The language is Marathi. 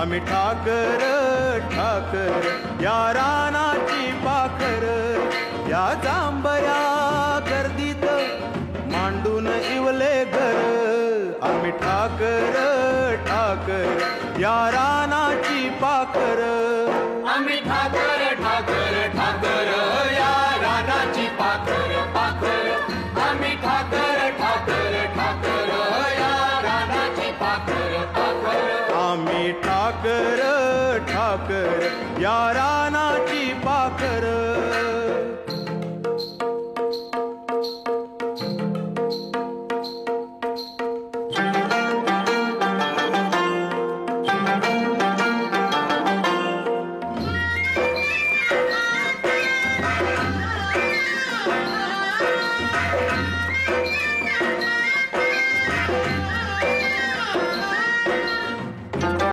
आम्ही ठाकर ठाकर या रानाची पाखर या जांभया गर्दीत मांडून इवले घर. आम्ही ठाकर ठाकर या रानाची पाखर. आम्ही ठाकर ठाकर आम्ही ठाकर ठाकर या रानाची पाखर.